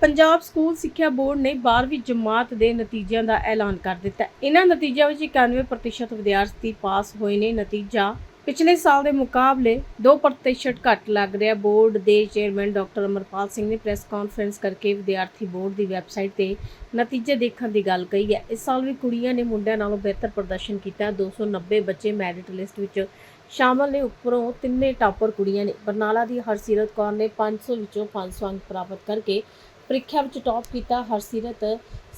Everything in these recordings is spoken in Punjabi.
ਪੰਜਾਬ ਸਕੂਲ ਸਿੱਖਿਆ ਬੋਰਡ ਨੇ 12ਵੀਂ ਜਮਾਤ ਦੇ ਨਤੀਜਿਆਂ ਦਾ ਐਲਾਨ ਕਰ ਦਿੱਤਾ। ਇਹਨਾਂ ਨਤੀਜਿਆਂ ਵਿੱਚ 91% ਵਿਦਿਆਰਥੀ ਪਾਸ ਹੋਏ ਨੇ। ਨਤੀਜਾ, ਪਿਛਲੇ ਸਾਲ ਦੇ ਮੁਕਾਬਲੇ 2% ਘੱਟ ਲੱਗ ਰਿਹਾ। ਬੋਰਡ ਦੇ ਚੇਅਰਮੈਨ ਡਾਕਟਰ ਅਮਰਪਾਲ ਸਿੰਘ ਨੇ ਪ੍ਰੈਸ ਕਾਨਫਰੰਸ ਕਰਕੇ ਵਿਦਿਆਰਥੀ ਬੋਰਡ ਦੀ ਵੈਬਸਾਈਟ ਤੇ ਨਤੀਜੇ ਦੇਖਣ ਦੀ ਗੱਲ ਕਹੀ ਹੈ। ਇਸ ਸਾਲ ਵੀ ਕੁੜੀਆਂ ਨੇ ਮੁੰਡਿਆਂ ਨਾਲੋਂ ਬਿਹਤਰ ਪ੍ਰਦਰਸ਼ਨ ਕੀਤਾ। 290 ਬੱਚੇ ਮੈਰਿਟ ਲਿਸਟ ਵਿੱਚ ਸ਼ਾਮਲ ਨੇ। ਉੱਪਰੋਂ ਤਿੰਨੇ ਟਾਪਰ ਕੁੜੀਆਂ ਨੇ। ਬਰਨਾਲਾ ਦੀ ਹਰਸੀਰਤ ਕੌਰ ਨੇ 500 ਵਿੱਚੋਂ 500 ਅੰਕ ਪ੍ਰਾਪਤ ਕਰਕੇ ਪ੍ਰੀਖਿਆ ਵਿੱਚ ਟੌਪ ਕੀਤਾ Harseerat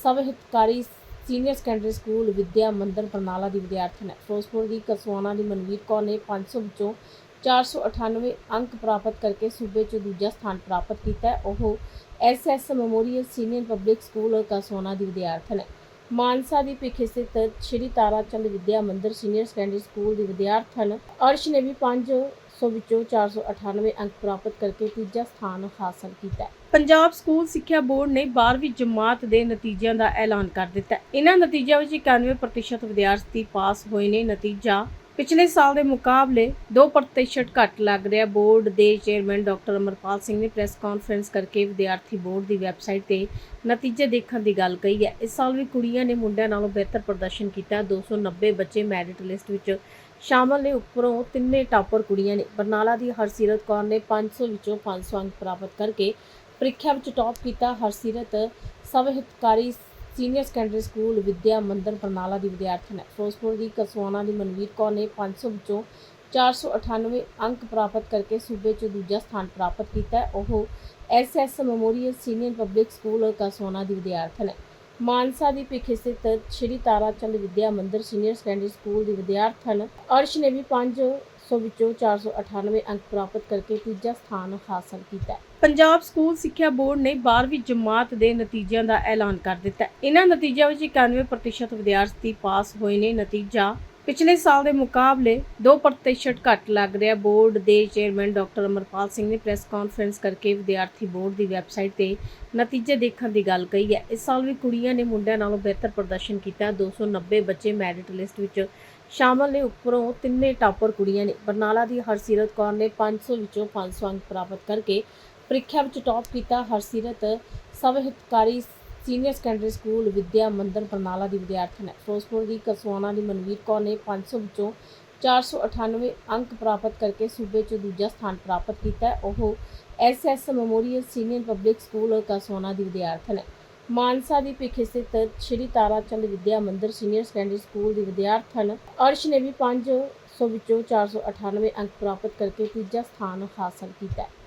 Sarvhitkari senior secondary school Vidya Mandir Barnala ਦੀ ਵਿਦਿਆਰਥਣ ਹੈ। ਫਿਰੋਜ਼ਪੁਰ ਦੀ ਕਸਵਾਨਾ ਦੀ ਮਨਵੀਰ ਕੌਰ ਨੇ 500 ਵਿੱਚੋਂ 498 ਅੰਕ ਪ੍ਰਾਪਤ ਕਰਕੇ ਸੂਬੇ 'ਚ ਦੂਜਾ ਸਥਾਨ ਪ੍ਰਾਪਤ ਕੀਤਾ ਹੈ। ਉਹ SS memorial senior public school Kaswana ਦੀ ਵਿਦਿਆਰਥਣ ਹੈ। ਮਾਨਸਾ ਦੀ ਭਿੱਖੀ ਸਥਿਤ ਸ਼੍ਰੀ ਤਾਰਾ ਚੰਦ ਵਿਦਿਆ ਮੰਦਿਰ ਸੀਨੀਅਰ ਸੈਕੰਡਰੀ ਸਕੂਲ ਦੀ ਵਿਦਿਆਰਥਣ ਅਰਸ਼ ਨੇ ਵੀ 500 ਵਿੱਚੋਂ 498 ਅੰਕ ਪ੍ਰਾਪਤ ਕਰਕੇ ਤੀਜਾ ਸਥਾਨ ਹਾਸਲ ਕੀਤਾ ਪੰਜਾਬ ਸਕੂਲ ਸਿੱਖਿਆ ਬੋਰਡ ਨੇ 12ਵੀਂ ਜਮਾਤ ਦੇ ਨਤੀਜਿਆਂ ਦਾ ਐਲਾਨ ਕਰ ਦਿੱਤਾ ਇਹਨਾਂ ਨਤੀਜਿਆਂ ਵਿੱਚ 91% ਵਿਦਿਆਰਥੀ ਪਾਸ ਹੋਏ ਨੇ। ਨਤੀਜਾ ਪਿਛਲੇ ਸਾਲ ਦੇ ਮੁਕਾਬਲੇ 2% ਘੱਟ ਲੱਗ ਰਿਹਾ। ਬੋਰਡ ਦੇ ਚੇਅਰਮੈਨ ਡਾਕਟਰ ਅਮਰਪਾਲ ਸਿੰਘ ਨੇ ਪ੍ਰੈਸ ਕਾਨਫਰੰਸ ਕਰਕੇ ਵਿਦਿਆਰਥੀ ਬੋਰਡ ਦੀ ਵੈਬਸਾਈਟ ਤੇ ਨਤੀਜੇ ਦੇਖਣ ਦੀ ਗੱਲ ਕਹੀ ਹੈ। ਇਸ ਸਾਲ ਵੀ ਕੁੜੀਆਂ ਨੇ ਮੁੰਡਿਆਂ ਨਾਲੋਂ ਬਿਹਤਰ ਪ੍ਰਦਰਸ਼ਨ ਕੀਤਾ। 290 ਬੱਚੇ ਮੈਰਿਟ ਲਿਸਟ ਵਿੱਚ ਸ਼ਾਮਲ ਨੇ। ਉੱਪਰੋਂ ਤਿੰਨੇ ਟਾਪਰ ਕੁੜੀਆਂ ਨੇ। ਬਰਨਾਲਾ ਦੀ ਹਰਸੀਰਤ ਕੌਰ ਨੇ 500 ਵਿੱਚੋਂ 500 ਅੰਕ ਪ੍ਰਾਪਤ ਕਰਕੇ ਪ੍ਰੀਖਿਆ ਵਿੱਚ ਟੌਪ ਕੀਤਾ। Harseerat Sarvhitkari senior secondary school Vidya Mandir Barnala ਦੀ ਵਿਦਿਆਰਥਣ ਹੈ। ਫਿਰੋਜ਼ਪੁਰ ਦੀ ਕਸਵਾਨਾ ਦੀ ਮਨਵੀਰ ਕੌਰ ਨੇ 500 ਵਿੱਚੋਂ 498 ਅੰਕ ਪ੍ਰਾਪਤ ਕਰਕੇ ਸੂਬੇ 'ਚ ਦੂਜਾ ਸਥਾਨ ਪ੍ਰਾਪਤ ਕੀਤਾ ਹੈ। ਉਹ SS memorial senior public school Kaswana ਦੀ ਵਿਦਿਆਰਥਣ ਹੈ। ਮਾਨਸਾ ਦੀ ਭਿੱਖੀ ਸਥਿਤ ਸ਼੍ਰੀ ਤਾਰਾ ਚੰਦ ਵਿਦਿਆ ਮੰਦਰ ਸੀਨੀਅਰ ਸੈਕੰਡਰੀ ਸਕੂਲ ਦੀ ਵਿਦਿਆਰਥਣ ਅਰਸ਼ ਨੇ ਵੀ 500 ਵਿੱਚੋਂ 498 ਅੰਕ ਪ੍ਰਾਪਤ ਕਰਕੇ ਤੀਜਾ ਸਥਾਨ ਹਾਸਲ ਕੀਤਾ ਹੈ। ਪੰਜਾਬ ਸਕੂਲ ਸਿੱਖਿਆ ਬੋਰਡ ਨੇ 12ਵੀਂ ਜਮਾਤ ਦੇ ਨਤੀਜਿਆਂ ਦਾ ਐਲਾਨ ਕਰ ਦਿੱਤਾ ਹੈ। ਇਹਨਾਂ ਨਤੀਜਿਆਂ ਵਿੱਚ 91% ਵਿਦਿਆਰਥੀ ਪਾਸ ਹੋਏ ਨੇ। ਨਤੀਜਾ ਪਿਛਲੇ ਸਾਲ ਦੇ ਮੁਕਾਬਲੇ 2% ਘੱਟ ਲੱਗ ਰਿਹਾ। ਬੋਰਡ ਦੇ ਚੇਅਰਮੈਨ ਡਾਕਟਰ ਅਮਰਪਾਲ ਸਿੰਘ ਨੇ ਪ੍ਰੈਸ ਕਾਨਫਰੰਸ ਕਰਕੇ ਵਿਦਿਆਰਥੀ ਬੋਰਡ ਦੀ ਵੈਬਸਾਈਟ ਤੇ ਨਤੀਜੇ ਦੇਖਣ ਦੀ ਗੱਲ ਕਹੀ ਹੈ। ਇਸ ਸਾਲ ਵੀ ਕੁੜੀਆਂ ਨੇ ਮੁੰਡਿਆਂ ਨਾਲੋਂ ਬਿਹਤਰ ਪ੍ਰਦਰਸ਼ਨ ਕੀਤਾ। 290 ਬੱਚੇ ਮੈਰਿਟ ਲਿਸਟ ਵਿੱਚ ਸ਼ਾਮਲ ਨੇ ਉੱਪਰੋਂ ਤਿੰਨੇ ਟਾਪਰ ਕੁੜੀਆਂ ਨੇ। ਬਰਨਾਲਾ ਦੀ ਹਰਸੀਰਤ ਕੌਰ ਨੇ 500 ਵਿੱਚੋਂ 500 ਅੰਕ ਪ੍ਰਾਪਤ ਕਰਕੇ ਪ੍ਰੀਖਿਆ ਵਿੱਚ ਟੌਪ ਕੀਤਾ Harseerat Sarvhitkari senior secondary school Vidya Mandir Barnala ਦੀ ਵਿਦਿਆਰਥਣ ਹੈ। ਫਿਰੋਜ਼ਪੁਰ ਦੀ ਕਸਵਾਨਾ ਦੀ ਮਨਵੀਰ ਕੌਰ ਨੇ 500 ਵਿੱਚੋਂ 498 ਅੰਕ ਪ੍ਰਾਪਤ ਕਰਕੇ ਸੂਬੇ 'ਚ ਦੂਜਾ ਸਥਾਨ ਪ੍ਰਾਪਤ ਕੀਤਾ ਹੈ। ਉਹ SS memorial senior public school Kaswana ਦੀ ਵਿਦਿਆਰਥਣ ਹੈ। ਮਾਨਸਾ ਦੀ ਭਿੱਖੀ ਸਥਿਤ ਸ਼੍ਰੀ ਤਾਰਾ ਚੰਦ ਵਿਦਿਆ ਮੰਦਿਰ ਸੀਨੀਅਰ ਸੈਕੰਡਰੀ ਸਕੂਲ ਦੀ ਵਿਦਿਆਰਥਣ ਅਰਸ਼ ਨੇ ਵੀ 500 ਵਿੱਚੋਂ 498 ਅੰਕ ਪ੍ਰਾਪਤ ਕਰਕੇ ਤੀਜਾ ਸਥਾਨ ਹਾਸਲ ਕੀਤਾ